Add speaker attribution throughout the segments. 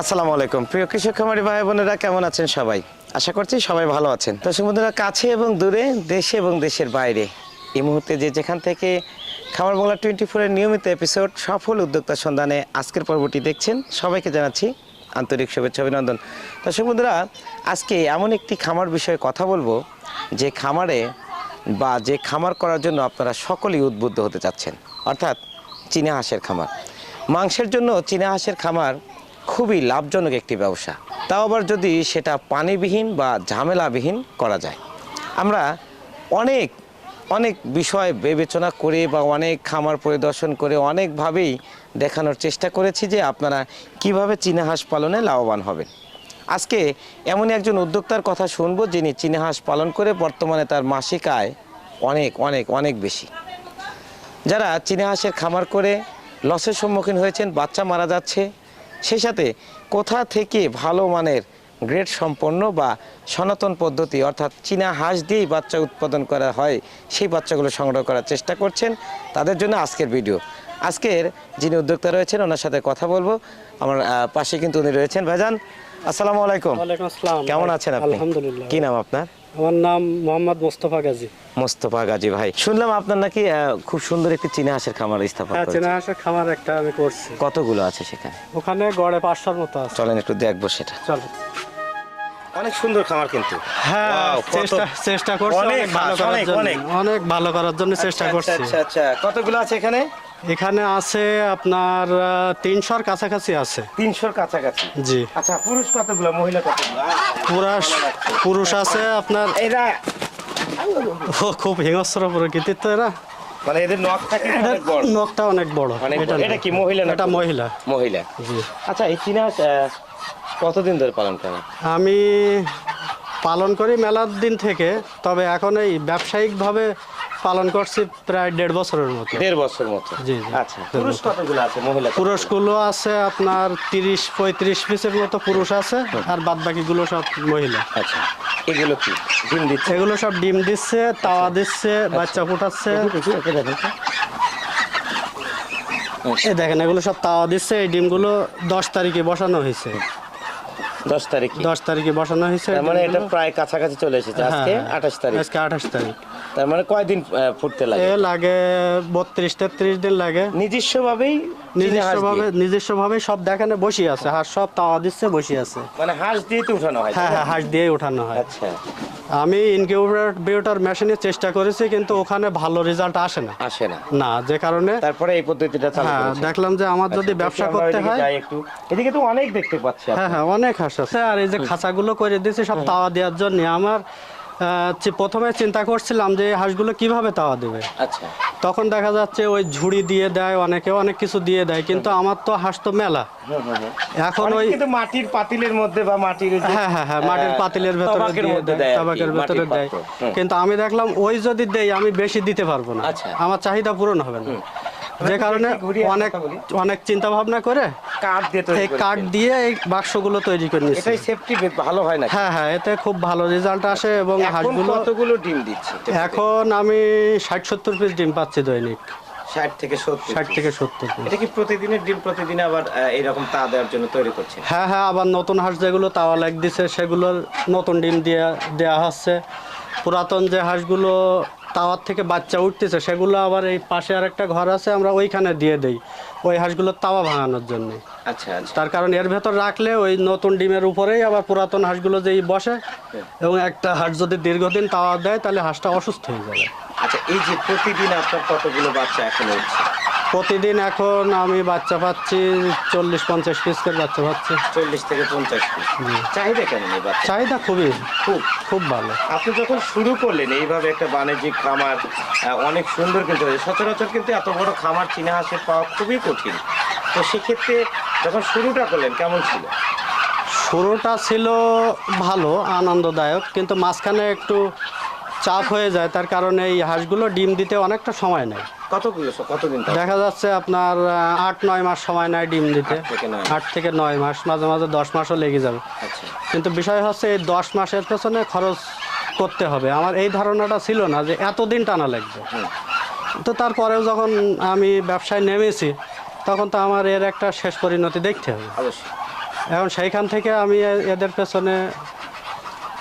Speaker 1: আসসালামু আলাইকুম। প্রিয় কৃষক খামারি ভাই বোনেরা, কেমন আছেন সবাই? আশা করছি সবাই ভালো আছেন। দর্শক বন্ধুরা, কাছে এবং দূরে, দেশে এবং দেশের বাইরে, এই মুহূর্তে যে যেখান থেকে খামার বাংলা টোয়েন্টি ফোরের নিয়মিত এপিসোড, সফল উদ্যোক্তা সন্ধানে আজকের পর্বটি দেখছেন, সবাইকে জানাচ্ছি আন্তরিক শুভেচ্ছা অভিনন্দন। দর্শক বন্ধুরা, আজকে এমন একটি খামার বিষয়ে কথা বলব, যে খামারে বা যে খামার করার জন্য আপনারা সকলেই উদ্বুদ্ধ হতে চাচ্ছেন, অর্থাৎ চীনা হাঁসের খামার। মাংসের জন্য চীনা হাঁসের খামার খুবই লাভজনক একটি ব্যবসা। তাও আবার যদি সেটা পানিবিহীন বা ঝামেলাবিহীন করা যায়। আমরা অনেক অনেক বিষয় বিবেচনা করে বা অনেক খামার পরিদর্শন করে অনেকভাবেই দেখানোর চেষ্টা করেছি যে আপনারা কীভাবে চীনা হাঁস পালনে লাভবান হবেন। আজকে এমনই একজন উদ্যোক্তার কথা শুনব যিনি চীনা হাঁস পালন করে বর্তমানে তার মাসিক আয় অনেক অনেক অনেক বেশি। যারা চীনা হাঁসের খামার করে লসের সম্মুখীন হয়েছেন, বাচ্চা মারা যাচ্ছে সেই সাথে কোথা থেকে ভালো মানের গ্রেড সম্পন্ন বা সনাতন পদ্ধতি অর্থাৎ চীনা হাঁস দিয়েই বাচ্চা উৎপাদন করা হয় সেই বাচ্চাগুলো সংগ্রহ করার চেষ্টা করছেন তাদের জন্য আজকের ভিডিও। আজকের যিনি উদ্যোক্তা রয়েছেন ওনার সাথে কথা বলব। আমার পাশে কিন্তু উনি রয়েছেন। ভাইজান আসসালামু আলাইকুম।
Speaker 2: আসসালাম।
Speaker 1: কেমন আছেন আপনি?
Speaker 2: আলহামদুলিল্লাহ।
Speaker 1: কি নাম আপনার?
Speaker 2: আমার নাম মোহাম্মদ মোস্তফা গাজী।
Speaker 1: মোস্তফা গাজী ভাই। শুনলাম আপনার নাকি খুব সুন্দর একটি চীনা হাঁসের খামার স্থাপন
Speaker 2: হ্যাঁ চেনা হাঁসের খামার একটা আমি করছি।
Speaker 1: কতগুলো আছে সেখানে?
Speaker 2: ওখানে গড়ে পাঁচশোর মতো আছে।
Speaker 1: চলেন একটু দেখব সেটা।
Speaker 2: চলো।
Speaker 1: অনেক সুন্দর খামার কিন্তু।
Speaker 2: হ্যাঁ চেষ্টা চেষ্টা করছি
Speaker 1: অনেক
Speaker 2: ভালো করার জন্য।
Speaker 1: অনেক।
Speaker 2: ভালো করার জন্য চেষ্টা
Speaker 1: আচ্ছা,
Speaker 2: করছি।
Speaker 1: আচ্ছা আচ্ছা। কতগুলো আছে এখানে?
Speaker 2: এখানে আছে আপনার তিনশোর কাছাকাছি আছে।
Speaker 1: তিনশোর কাছাকাছি?
Speaker 2: জি।
Speaker 1: আচ্ছা পুরুষ কতগুলো মহিলা কতগুলো?
Speaker 2: পুরুষ পুরুষ আছে আপনার
Speaker 1: এরা
Speaker 2: ও, খুব হিংস্র প্রকৃতির তো এরা।
Speaker 1: মানে এদের নখ থাকে অনেক বড়?
Speaker 2: নখটা অনেক বড়। এটা
Speaker 1: বড়।
Speaker 2: না।
Speaker 1: এটা কি মহিলা
Speaker 2: এটা মহিলা।
Speaker 1: মহিলা।
Speaker 2: জি।
Speaker 1: আচ্ছা এই চীনা কতদিন ধরে পালন করেন?
Speaker 2: আমি পালন করি মেলার দিন থেকে তবে এখন এই ব্যবসায়িকভাবে পালন করছি প্রায় দেড় বছরের মতো।
Speaker 1: দেড় বছর মতো?
Speaker 2: জি।
Speaker 1: আচ্ছা পুরুষ কতগুলো আছে মহিলা
Speaker 2: পুরুষগুলো আছে আপনার তিরিশ পঁয়ত্রিশ পিসের মতো পুরুষ আছে আর বাদ বাকিগুলো সব মহিলা।
Speaker 1: আচ্ছা এগুলো কি? ডিম দিচ্ছে?
Speaker 2: এগুলো সব ডিম দিচ্ছে তাওয়া দিচ্ছে বাচ্চা ফুটাচ্ছে। এই দেখেন এগুলো? সব তাওয়া দিচ্ছে এই ডিমগুলো দশ তারিখে বসানো হয়েছে।
Speaker 1: দশ তারিখ?
Speaker 2: দশ তারিখে বসানো হয়েছে
Speaker 1: মানে এটা প্রায় কাছাকাছি চলে এসেছে আজকে
Speaker 2: হ্যাঁ,
Speaker 1: আঠাশ তারিখ।
Speaker 2: আজকে আঠাশ তারিখ।
Speaker 1: তার মানে কয়দিন ফুটতে লাগে?
Speaker 2: লাগে বত্রিশ তেত্রিশ দিন লাগে।
Speaker 1: নিজস্ব ভাবেই
Speaker 2: নিজস্ব ভাবে নিজস্ব ভাবে সব দেখানে বসে আছে। হাঁস সব তাওয়া দিচ্ছে বসে আছে।
Speaker 1: মানে হাঁস দিয়ে তো উঠানো হয়
Speaker 2: হ্যাঁ হ্যাঁ হাঁস দিয়ে উঠানো হয়।
Speaker 1: আচ্ছা।
Speaker 2: আমি ইনকিউবেটর মেশিনে চেষ্টা করেছি কিন্তু ওখানে ভালো রেজাল্ট আসে না।
Speaker 1: আসে না।
Speaker 2: না যে কারণে
Speaker 1: তারপরে এই পদ্ধতিটা চালু
Speaker 2: হ্যাঁ দেখলাম যে আমার যদি
Speaker 1: আচ্ছা,
Speaker 2: ব্যবসা করতে হয়
Speaker 1: একটু। এদিকে তো অনেক দেখতে পাচ্ছি
Speaker 2: হ্যাঁ হ্যাঁ অনেক হাঁস আছে। আর এই যে খাঁচাগুলো করে দিয়েছি সব তাওয়া দেওয়ার জন্য আমার আহ, চি- প্রথমে চিন্তা করছিলাম যে হাঁসগুলো কীভাবে তাওয়া দেবে।
Speaker 1: আচ্ছা।
Speaker 2: তখন দেখা যাচ্ছে ওই ঝুড়ি দিয়ে দেয় অনেকে অনেক কিছু দিয়ে দেয় কিন্তু আমার তো হাঁস তো মেলা।
Speaker 1: হুম, হুম।
Speaker 2: এখন ওই
Speaker 1: কিন্তু মাটির পাতিলের মধ্যে বা মাটির
Speaker 2: হ্যাঁ হ্যাঁ হ্যাঁ মাটির পাতিলের ভেতরে দিয়ে দেয়
Speaker 1: দেয়
Speaker 2: টবাকের ভেতরে দেয়। কিন্তু আমি দেখলাম ওই যদি দেই আমি বেশি দিতে পারব না।
Speaker 1: আচ্ছা।
Speaker 2: আমার চাহিদা পূরণ হবে না। যে কারণে অনেক অনেক চিন্তা ভাবনা করে
Speaker 1: কাঠ দিয়ে
Speaker 2: এই কাঠ দিয়ে এই বাক্সগুলো তৈরি করে নিচ্ছি
Speaker 1: এটাই সেফটি ভালো হয় না
Speaker 2: হ্যাঁ হ্যাঁ এতে খুব ভালো রেজাল্ট আসে এবং হাঁসগুলো
Speaker 1: কতগুলো ডিম দিচ্ছে?
Speaker 2: এখন আমি ষাট সত্তর পিস ডিম পাচ্ছি দৈনিক।
Speaker 1: ষাট থেকে সত্তর
Speaker 2: ষাট থেকে সত্তর
Speaker 1: এটা কি প্রতিদিনের ডিম প্রতিদিন আবার আহ, এইরকম তা দেওয়ার জন্য তৈরি করছে
Speaker 2: হ্যাঁ হ্যাঁ আবার নতুন হাঁস যেগুলো তাওয়া লাগ দিছে সেগুলোর নতুন ডিম দিয়ে দেওয়া হচ্ছে। পুরাতন যে হাঁসগুলো তাওয়ার থেকে বাচ্চা উঠতেছে সেগুলো আবার এই পাশে আর একটা ঘর আছে আমরা ওইখানে দিয়ে দেই ওই হাঁসগুলোর তাওয়া ভাঙানোর জন্য।
Speaker 1: আচ্ছা আচ্ছা।
Speaker 2: তার কারণ এর ভেতর রাখলে ওই নতুন ডিমের উপরেই আবার পুরাতন হাঁসগুলো যেই বসে এবং একটা হাঁস যদি দীর্ঘদিন তাওয়া দেয় তাহলে হাঁসটা অসুস্থ হয়ে যাবে।
Speaker 1: আচ্ছা এই যে প্রতিদিন আপনার কতগুলো বাচ্চা এখন হচ্ছে
Speaker 2: প্রতিদিন এখন আমি বাচ্চা পাচ্ছি চল্লিশ পঞ্চাশ পিস করে বাচ্চা পাচ্ছি।
Speaker 1: চল্লিশ থেকে পঞ্চাশ পিস চাহিদা কেমন এই বাচ্চা
Speaker 2: চাহিদা খুবই
Speaker 1: খুব?
Speaker 2: খুব ভালো।
Speaker 1: আপনি যখন শুরু করলেন এইভাবে একটা বাণিজ্যিক খামার অনেক সুন্দর কিন্তু সচরাচর কিন্তু এত বড় খামার চীনা হাঁসের পাওয়া খুবই কঠিন। তো সেক্ষেত্রে যখন শুরুটা করলেন কেমন ছিল?
Speaker 2: শুরুটা ছিল ভালো আনন্দদায়ক কিন্তু মাঝখানে একটু চাপ হয়ে যায়। তার কারণে এই হাঁসগুলো ডিম দিতে অনেকটা সময় নেয়।
Speaker 1: কতগুলো কতদিন
Speaker 2: দেখা যাচ্ছে আপনার আট নয় মাস সময় নেয় ডিম দিতে।
Speaker 1: আট থেকে নয়
Speaker 2: আট থেকে নয় মাস মাঝে মাঝে দশ মাসও লেগে যাবে।
Speaker 1: আচ্ছা।
Speaker 2: কিন্তু বিষয় হচ্ছে এই দশ মাসের পেছনে খরচ করতে হবে। আমার এই ধারণাটা ছিল না যে এতদিন টানা লাগবে। তো তারপরেও যখন আমি ব্যবসায় নেমেছি তখন তো আমার এর একটা শেষ পরিণতি দেখতে হবে। এখন সেইখান থেকে আমি এদের পেছনে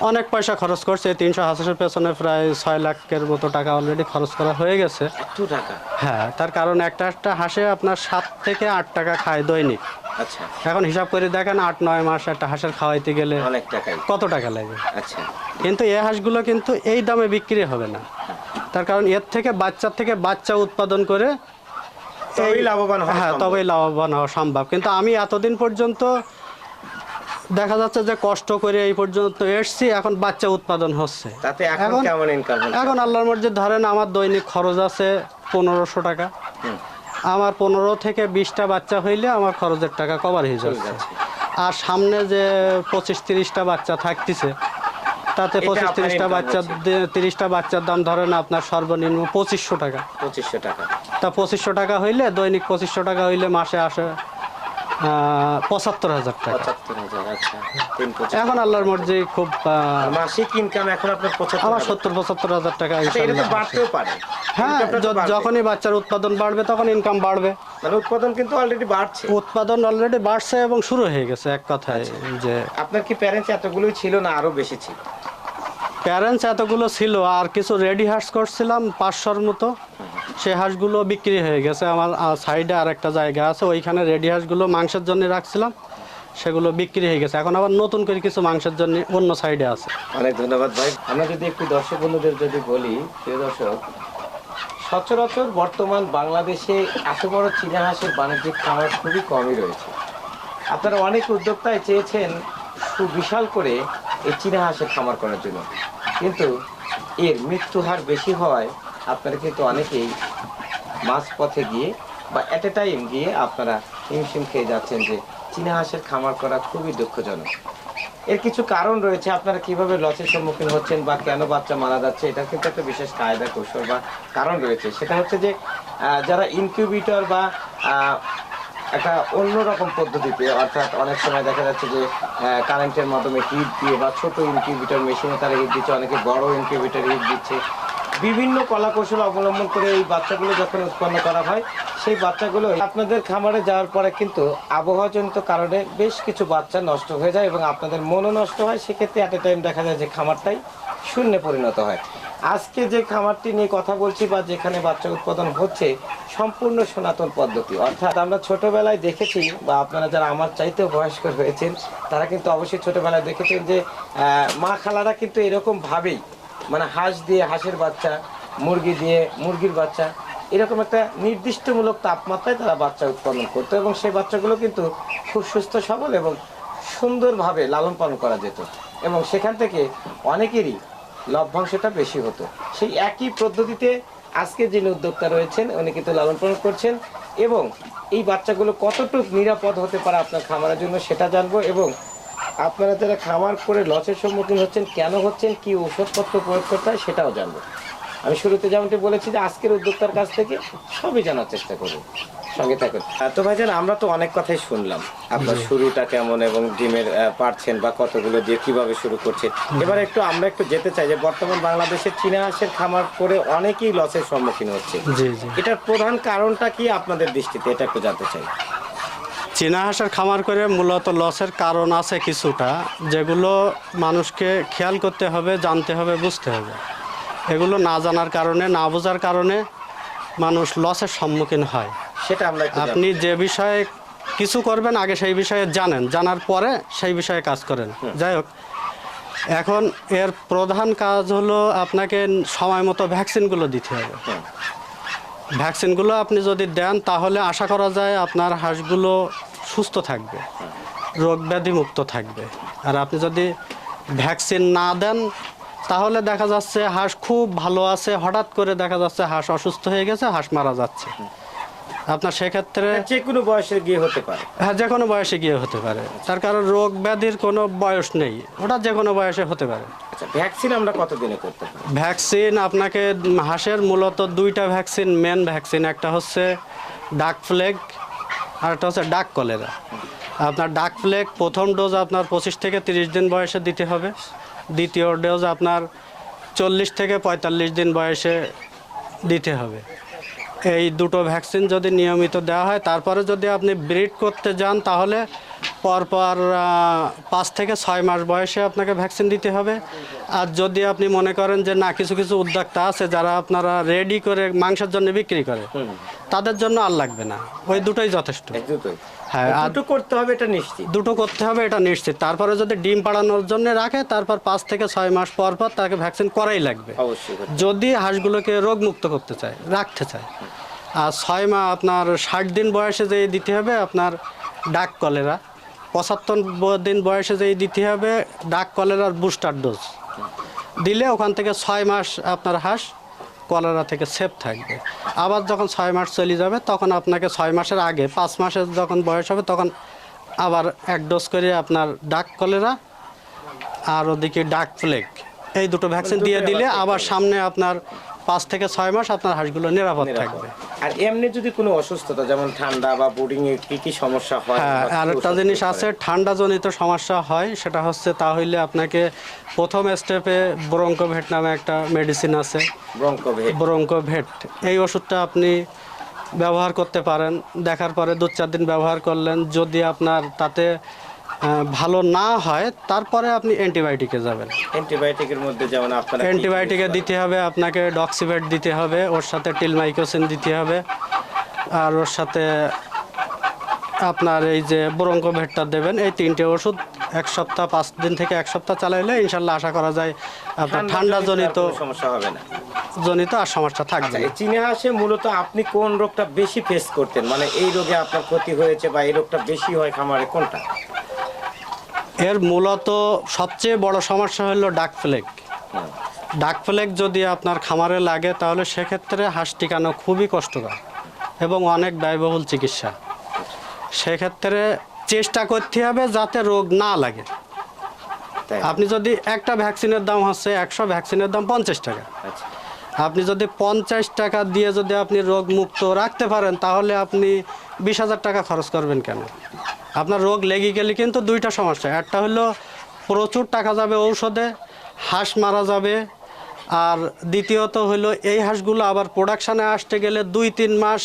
Speaker 2: অনেক পয়সা খরচ করছে তিনশো হাঁসের পেছনে প্রায় ছয় লাখের মতো টাকা অলরেডি খরচ করা হয়ে গেছে।
Speaker 1: এত টাকা?
Speaker 2: হ্যাঁ তার কারণ একটা একটা হাঁসে আপনার সাত থেকে আট টাকা খায় দৈনিক।
Speaker 1: আচ্ছা।
Speaker 2: এখন হিসাব করে দেখেন আট নয় মাস একটা হাঁসের খাওয়াইতে গেলে
Speaker 1: অনেক টাকাই।
Speaker 2: কত টাকা লাগে?
Speaker 1: আচ্ছা।
Speaker 2: কিন্তু এই হাঁসগুলো কিন্তু এই দামে বিক্রি হবে না। তার কারণ এর থেকে বাচ্চার থেকে বাচ্চা উৎপাদন করে
Speaker 1: তবেই লাভবান
Speaker 2: হ্যাঁ তবেই লাভবান হওয়া সম্ভব। কিন্তু আমি এতদিন পর্যন্ত দেখা যাচ্ছে যে কষ্ট করে এই পর্যন্ত এসছি এখন বাচ্চা উৎপাদন হচ্ছে।
Speaker 1: তাতে এখন কেমন ইনকাম
Speaker 2: এখন আল্লাহর মর্জি ধরেন আমার দৈনিক খরচ আছে পনেরোশো টাকা। আমার পনেরো থেকে বিশটা বাচ্চা হইলে আমার খরচের টাকা কভার হয়ে যাচ্ছে। আর সামনে যে পঁচিশ তিরিশটা বাচ্চা থাকতেছে তাতে পঁচিশ তিরিশটা
Speaker 1: income
Speaker 2: বাচ্চা তিরিশটা বাচ্চার দাম ধরেন আপনার সর্বনিম্ন পঁচিশশো টাকা।
Speaker 1: পঁচিশশো টাকা।
Speaker 2: তা পঁচিশশো টাকা হইলে দৈনিক পঁচিশশো টাকা হইলে মাসে আসে পঁচাত্তর হাজার টাকা।
Speaker 1: আচ্ছা।
Speaker 2: এখন আল্লাহর মর্জি খুব
Speaker 1: মাসিক ইনকাম এখন আপনার
Speaker 2: আমার সত্তর পঁচাত্তর হাজার টাকা
Speaker 1: আচ্ছা। বাড়তেও পারে।
Speaker 2: হ্যাঁ। যখনই বাচ্চার উৎপাদন বাড়বে তখন ইনকাম বাড়বে।
Speaker 1: উৎপাদন কিন্তু অলরেডি বাড়ছে।
Speaker 2: উৎপাদন অলরেডি বাড়ছে এবং শুরু হয়ে গেছে এক কথায় যে
Speaker 1: আপনার কি প্যারেন্টস এতগুলোই ছিল না আরও বেশি ছিল?
Speaker 2: প্যারেন্টস এতগুলো ছিল আর কিছু রেডি হাঁস করছিলাম পাঁচশোর মতো। সে হাঁসগুলো বিক্রি হয়ে গেছে। আমার সাইডে আর একটা জায়গা আছে, ওইখানে রেডি হাঁসগুলো মাংসের জন্য রাখছিলাম, সেগুলো বিক্রি হয়ে গেছে। এখন আবার নতুন করে কিছু মাংসের জন্য অন্য সাইডে আছে।
Speaker 1: অনেক ধন্যবাদ ভাই। আমরা যদি একটু দর্শক বন্ধুদের যদি বলি, প্রিয় দর্শক, সচরাচর বর্তমান বাংলাদেশে এত বড় চীনা হাঁসের বাণিজ্যিক খামার খুবই কমই রয়েছে। আপনারা অনেক উদ্যোক্তায় চেয়েছেন সুবিশাল করে এই চীনা হাঁসের খামার করার জন্য। কিন্তু এর মৃত্যু হার বেশি হওয়ায় আপনারা কিন্তু অনেকেই মাঝপথে গিয়ে বা অ্যাট এ টাইম গিয়ে আপনারা হিমশিম খেয়ে যাচ্ছেন যে চীনা হাঁসের খামার করা খুবই দুঃখজনক। এর কিছু কারণ রয়েছে, আপনারা কীভাবে লসের সম্মুখীন হচ্ছেন বা কেন বাচ্চা মারা যাচ্ছে এটা কিন্তু একটা বিশেষ কায়দা কৌশল বা কারণ রয়েছে। সেটা হচ্ছে যে যারা ইনকিউবিটর বা একটা অন্যরকম পদ্ধতিতে, অর্থাৎ অনেক সময় দেখা যাচ্ছে যে কারেন্টের মাধ্যমে হিট দিয়ে বা ছোট ইনকিউবিটর মেশিনে তারা হিট দিচ্ছে, অনেকে বড় ইনকিউবিটর হিট দিচ্ছে বিভিন্ন কলা কৌশল অবলম্বন করে এই বাচ্চাগুলো যখন উৎপন্ন করা হয়, সেই বাচ্চাগুলো আপনাদের খামারে যাওয়ার পরে কিন্তু আবহাওয়াজনিত কারণে বেশ কিছু বাচ্চা নষ্ট হয়ে যায় এবং আপনাদের মনও নষ্ট হয়। সেক্ষেত্রে অ্যাট এ টাইম দেখা যায় যে খামারটাই শূন্যে পরিণত হয়। আজকে যে খামারটি নিয়ে কথা বলছি বা যেখানে বাচ্চা উৎপাদন হচ্ছে, সম্পূর্ণ সনাতন পদ্ধতি। অর্থাৎ আমরা ছোটবেলায় দেখেছি বা আপনারা যারা আমার চাইতেও বয়স্ক হয়েছেন তারা কিন্তু অবশ্যই ছোটবেলায় দেখেছেন যে মা খালারা কিন্তু এরকম ভাবেই মানে হাঁস দিয়ে হাঁসের বাচ্চা, মুরগি দিয়ে মুরগির বাচ্চা, এরকম একটা নির্দিষ্টমূলক তাপমাত্রায় তারা বাচ্চা উৎপাদন করতো এবং সেই বাচ্চাগুলো কিন্তু খুব সুস্থ, সবল এবং সুন্দরভাবে লালন পালন করা যেত। এবং সেখান থেকে অনেকেরই লভ্যাংশটা বেশি হতো। সেই একই পদ্ধতিতে আজকে যিনি উদ্যোক্তা রয়েছেন, উনি কিন্তু লালন পালন করছেন এবং এই বাচ্চাগুলো কতটুকু নিরাপদ হতে পারে আপনার খামারের জন্য সেটা জানব এবং আপনারা যারা খামার করে লসের সম্মুখীন হচ্ছেন কেন হচ্ছেন কি ওষুধপত্র প্রয়োগ করতে হয় সেটাও জানব। আমি শুরুতে যেমনটি বলেছি যে আজকের উদ্যোক্তার কাছ থেকে সবই জানার চেষ্টা করব। সঙ্গে থাকুন। তো ভাইজান আমরা তো অনেক কথাই শুনলাম। আপনার শুরুটা কেমন এবং ডিমের পারছেন বা কতগুলো দিয়ে কীভাবে শুরু করছেন এবার একটু আমরা একটু যেতে চাই যে বর্তমান বাংলাদেশের চীনা হাঁসের খামার করে অনেকেই লসের সম্মুখীন হচ্ছে। এটার প্রধান কারণটা কি আপনাদের দৃষ্টিতে? এটা একটু জানতে চাই।
Speaker 2: চীনা হাঁসের খামার করে মূলত লসের কারণ আছে কিছুটা যেগুলো মানুষকে খেয়াল করতে হবে জানতে হবে বুঝতে হবে। এগুলো না জানার কারণে না বোঝার কারণে মানুষ লসের সম্মুখীন হয়।
Speaker 1: সেটা আমরা
Speaker 2: আপনি যে বিষয়ে কিছু করবেন আগে সেই বিষয়ে জানেন। জানার পরে সেই বিষয়ে কাজ করেন। যাই হোক এখন এর প্রধান কাজ হলো আপনাকে সময় মতো ভ্যাকসিনগুলো দিতে হবে। ভ্যাকসিনগুলো আপনি যদি দেন তাহলে আশা করা যায় আপনার হাঁসগুলো সুস্থ থাকবে রোগ ব্যাধি মুক্ত থাকবে। আর আপনি যদি ভ্যাকসিন না দেন তাহলে দেখা যাচ্ছে হাঁস খুব ভালো আছে হঠাৎ করে দেখা যাচ্ছে হাঁস অসুস্থ হয়ে গেছে হাঁস মারা যাচ্ছে। আপনার সেক্ষেত্রে
Speaker 1: যে কোনো বয়সে গিয়ে হতে পারে।
Speaker 2: হ্যাঁ যে কোনো বয়সে গিয়ে হতে পারে। তার কারণ রোগ ব্যাধির কোনো বয়স নেই। ওটা যে কোনো বয়সে হতে পারে।
Speaker 1: আচ্ছা ভ্যাকসিন আমরা কতদিনে করতে পারি?
Speaker 2: ভ্যাকসিন আপনাকে হাঁসের মূলত দুইটা ভ্যাকসিন মেন ভ্যাকসিন একটা হচ্ছে ডাক ফ্লেগ আর একটা হচ্ছে ডাক কলেরা। আপনার ডাক প্লেগ, প্রথম ডোজ আপনার পঁচিশ থেকে তিরিশ দিন বয়সে দিতে হবে। দ্বিতীয় ডোজ আপনার চল্লিশ থেকে পঁয়তাল্লিশ দিন বয়সে দিতে হবে। এই দুটো ভ্যাকসিন যদি নিয়মিত দেওয়া হয়, তারপরে যদি আপনি ব্রিড করতে যান, তাহলে পরপর পাঁচ থেকে ছয় মাস বয়সে আপনাকে ভ্যাকসিন দিতে হবে। আর যদি আপনি মনে করেন যে না কিছু কিছু উদ্যোক্তা আছে যারা আপনারা রেডি করে মাংসের জন্য বিক্রি করে তাদের জন্য আর লাগবে না। ওই দুটোই যথেষ্ট। হ্যাঁ আর
Speaker 1: দুটো করতে হবে এটা নিশ্চিত।
Speaker 2: দুটো করতে হবে এটা নিশ্চিত। তারপরে যদি ডিম পাড়ানোর জন্য রাখে তারপর পাঁচ থেকে ছয় মাস পর পর তাকে ভ্যাকসিন করাই লাগবে। যদি হাঁসগুলোকে রোগমুক্ত করতে চায় রাখতে চায়। আর ছয় মাস আপনার ষাট দিন বয়সে যেই দিতে হবে আপনার ডাক কলেরা। পঁচাত্তর দিন বয়সে যেই দিতে হবে ডাক কলেরার বুস্টার ডোজ। দিলে ওখান থেকে ছয় মাস আপনার হাঁস কলেরা থেকে সেফ থাকবে। আবার যখন ছয় মাস চলে যাবে তখন আপনাকে ছয় মাসের আগে পাঁচ মাসের যখন বয়স হবে তখন আবার এক ডোজ করে আপনার ডাক কলেরা আর ওদিকে ডাক ফ্লেক। এই দুটো ভ্যাকসিন দিয়ে দিলে আবার সামনে আপনার পাঁচ থেকে ছয় মাস আপনার হাঁসগুলো নিরাপদ। থাকবে।
Speaker 1: আর এমনি যদি কোনো অসুস্থতা যেমন ঠান্ডা বা বোর্ডিং এ কি কি সমস্যা হয়?
Speaker 2: হ্যাঁ
Speaker 1: বা কি
Speaker 2: আর একটা
Speaker 1: ওষুধ
Speaker 2: জিনিস আছে
Speaker 1: পারে?
Speaker 2: ঠান্ডাজনিত সমস্যা হয় সেটা হচ্ছে তাহলে আপনাকে প্রথম স্টেপে ব্রঙ্কোভেট নামে একটা মেডিসিন আছে।
Speaker 1: ব্রঙ্কোভেট
Speaker 2: ব্রঙ্কোভেট এই ওষুধটা আপনি ব্যবহার করতে পারেন। দেখার পরে দু চার দিন ব্যবহার করলেন যদি আপনার তাতে ভালো না হয় তারপরে আপনি অ্যান্টিবায়োটিকে যাবেন।
Speaker 1: অ্যান্টিবায়োটিকের মধ্যে যেমন আপনার
Speaker 2: অ্যান্টিবায়োটিকে দিতে হবে আপনাকে ডক্সিভেট দিতে হবে ওর সাথে টিলমাইকোসিন দিতে হবে আর ওর সাথে আপনার এই যে ব্রঙ্কোভেটটা দেবেন এই তিনটে ওষুধ এক সপ্তাহ পাঁচ দিন থেকে এক সপ্তাহ চালাইলে ইনশাল্লাহ আশা করা যায় আপনার ঠান্ডা জনিত
Speaker 1: সমস্যা হবে না।
Speaker 2: জনিত আর সমস্যা থাকবে
Speaker 1: আচ্ছা চীনে হাঁসে মূলত আপনি কোন রোগটা বেশি ফেস করতেন? মানে এই রোগে আপনার ক্ষতি হয়েছে বা এই রোগটা বেশি হয় খামারে কোনটা?
Speaker 2: এর মূলত সবচেয়ে বড় সমস্যা হলো ডাক ফ্লেক। ডাক ফ্লেক যদি আপনার খামারে লাগে তাহলে সেক্ষেত্রে হাঁস টিকানো খুবই কষ্টকর এবং অনেক ব্যয়বহুল চিকিৎসা। সেক্ষেত্রে চেষ্টা করতে হবে যাতে রোগ না লাগে। আপনি যদি একটা ভ্যাকসিনের দাম হচ্ছে একশো ভ্যাকসিনের দাম পঞ্চাশ টাকা।
Speaker 1: আচ্ছা।
Speaker 2: আপনি যদি পঞ্চাশ টাকা দিয়ে যদি আপনি রোগ মুক্ত রাখতে পারেন তাহলে আপনি বিশ হাজার টাকা খরচ করবেন কেন? আপনার রোগ লেগে গেলে কিন্তু দুইটা সমস্যা। একটা হলো প্রচুর টাকা যাবে ঔষধে হাঁস মারা যাবে। আর দ্বিতীয়ত হলো এই হাঁসগুলো আবার প্রোডাকশানে আসতে গেলে দুই তিন মাস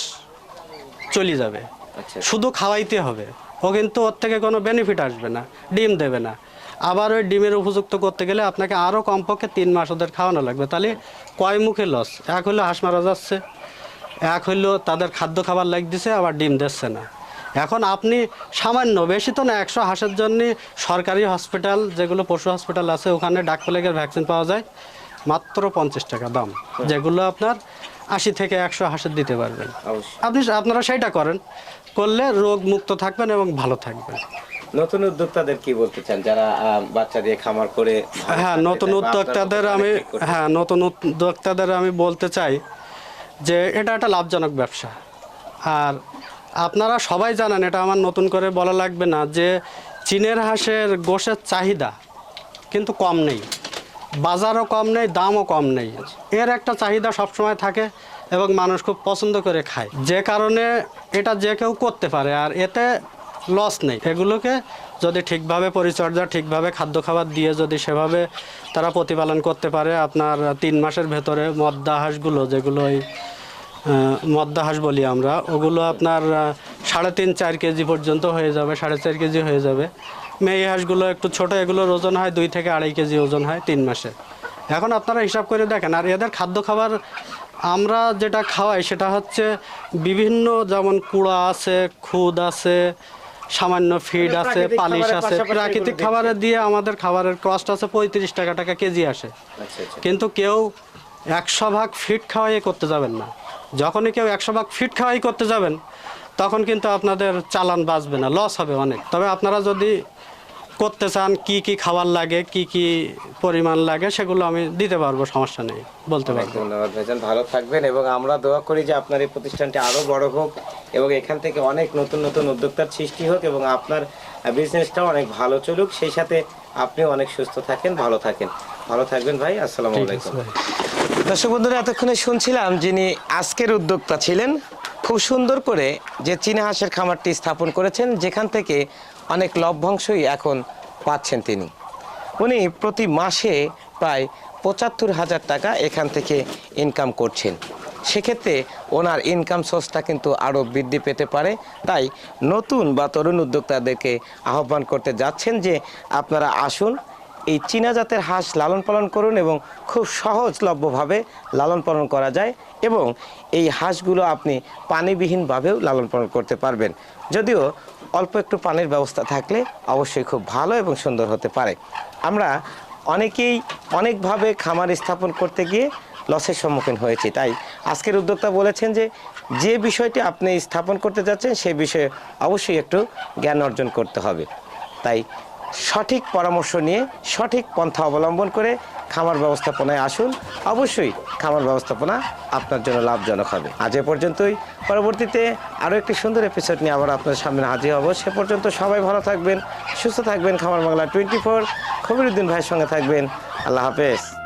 Speaker 2: চলে যাবে।
Speaker 1: আচ্ছা।
Speaker 2: শুধু খাওয়াইতে হবে। ও কিন্তু ওর থেকে কোনো বেনিফিট আসবে না ডিম দেবে না। আবার ওই ডিমের উপযুক্ত করতে গেলে আপনাকে আরও কমপক্ষে তিন মাস ওদের খাওয়ানো লাগবে। তাহলে কয় মুখে লস এক হলো হাঁস মারা যাচ্ছে এক হইল তাদের খাদ্য খাবার লাগ দিছে আবার ডিম দিচ্ছে না। এখন আপনি সামান্য বেশি তো না একশো হাঁসের জন্য সরকারি হসপিটাল যেগুলো পশু হসপিটাল আছে ওখানে ডাক প্লেগের ভ্যাকসিন পাওয়া যায়। মাত্র পঞ্চাশ টাকা দাম যেগুলো আপনার আশি থেকে একশো হাঁসের দিতে পারবেন। আপনি আপনারা সেইটা করেন। করলে রোগ মুক্ত থাকবেন এবং ভালো থাকবেন।
Speaker 1: নতুন উদ্যোক্তাদের কি বলতে চান? যারা বাচ্চা দিয়ে খামার করে
Speaker 2: হ্যাঁ নতুন উদ্যোক্তাদের আমি হ্যাঁ নতুন উদ্যোক্তাদের আমি বলতে চাই যে এটা একটা লাভজনক ব্যবসা। আর আপনারা সবাই জানেন, এটা আমার নতুন করে বলা লাগবে না, যে চীনের হাঁসের গোশের চাহিদা কিন্তু কম নেই। বাজারও কম নেই, দামও কম নেই। এর একটা চাহিদা সবসময় থাকে এবং মানুষ খুব পছন্দ করে খায়। যে কারণে এটা যে কেউ করতে পারে, আর এতে লস নেই। এগুলোকে যদি ঠিকভাবে পরিচর্যা, ঠিকভাবে খাদ্য খাবার দিয়ে যদি সেভাবে তারা প্রতিপালন করতে পারে, আপনার তিন মাসের ভেতরে মদ্দা হাঁসগুলো যেগুলো ওই মদ্দা হাঁস বলি আমরা। ওগুলো আপনার সাড়ে তিন চার কেজি পর্যন্ত হয়ে যাবে সাড়ে চার কেজি হয়ে যাবে। মেয়ে হাঁসগুলো একটু ছোট এগুলোর ওজন হয় দুই থেকে আড়াই কেজি ওজন হয় তিন মাসে। এখন আপনারা হিসাব করে দেখেন আর এদের খাদ্য খাবার আমরা যেটা খাওয়াই সেটা হচ্ছে বিভিন্ন যেমন কুড়া আছে খুদ আছে সামান্য ফিড
Speaker 1: মানে
Speaker 2: আছে পালিশ আছে। প্রাকৃতিক খাবারের দিয়ে আমাদের খাবারের কস্ট আছে পঁয়ত্রিশ টাকা টাকা কেজি আসে।
Speaker 1: আচ্ছা আচ্ছা।
Speaker 2: কিন্তু কেউ একশো ভাগ ফিট খাওয়াই করতে যাবেন না। যখনই কেউ একশো ভাগ ফিট খাওয়াই করতে যাবেন তখন কিন্তু আপনাদের চালান বাঁচবে না লস হবে অনেক। তবে আপনারা যদি করতে চান কি কি খাবার লাগে কি কি পরিমাণ লাগে সেগুলো আমি দিতে পারব সমস্যা নেই বলতে পারব।
Speaker 1: ধন্যবাদ ভাইজান ভালো থাকবেন এবং আমরা দোয়া করি যে আপনার এই প্রতিষ্ঠানটি আরও বড় হোক এবং এখান থেকে অনেক নতুন নতুন উদ্যোক্তার সৃষ্টি হোক এবং আপনার বিজনেসটাও অনেক ভালো চলুক। সেই সাথে আপনিও অনেক সুস্থ থাকেন ভালো থাকেন। ভালো থাকবেন ভাই আসসালামু আলাইকুম। দর্শক বন্ধুরা, এতক্ষণে শুনছিলাম যিনি আজকের উদ্যোক্তা ছিলেন, খুব সুন্দর করে যে চীনা হাঁসের খামারটি স্থাপন করেছেন, যেখান থেকে অনেক লভ্যাংশই এখন পাচ্ছেন তিনি। উনি প্রতি মাসে প্রায় পঁচাত্তর হাজার টাকা এখান থেকে ইনকাম করছেন। সেক্ষেত্রে ওনার ইনকাম সোর্সটা কিন্তু আরও বৃদ্ধি পেতে পারে। তাই নতুন বা তরুণ উদ্যোক্তাদেরকে আহ্বান করতে যাচ্ছেন যে আপনারা আসুন এই চীনা জাতের হাঁস লালন পালন করুন এবং খুব সহজলভ্যভাবে লালন পালন করা যায় এবং এই হাঁসগুলো আপনি পানিবিহীনভাবেও লালন পালন করতে পারবেন। যদিও অল্প একটু পানির ব্যবস্থা থাকলে অবশ্যই খুব ভালো এবং সুন্দর হতে পারে। আমরা অনেকেই অনেকভাবে খামার স্থাপন করতে গিয়ে লসের সম্মুখীন হয়েছি, তাই আজকের উদ্যোক্তা বলেছেন যে যে বিষয়টি আপনি স্থাপন করতে যাচ্ছেন সেই বিষয়ে অবশ্যই একটু জ্ঞান অর্জন করতে হবে। তাই সঠিক পরামর্শ নিয়ে সঠিক পন্থা অবলম্বন করে খামার ব্যবস্থাপনায় আসুন। অবশ্যই খামার ব্যবস্থাপনা আপনার জন্য লাভজনক হবে। আজ এ পর্যন্তই। পরবর্তীতে আরও একটি সুন্দর এপিসোড নিয়ে আবার আপনার সামনে হাজির হব। সে পর্যন্ত সবাই ভালো থাকবেন, সুস্থ থাকবেন। খামার বাংলা টোয়েন্টি ফোর খবরুদ্দিন ভাইয়ের সঙ্গে থাকবেন। আল্লাহ হাফেজ।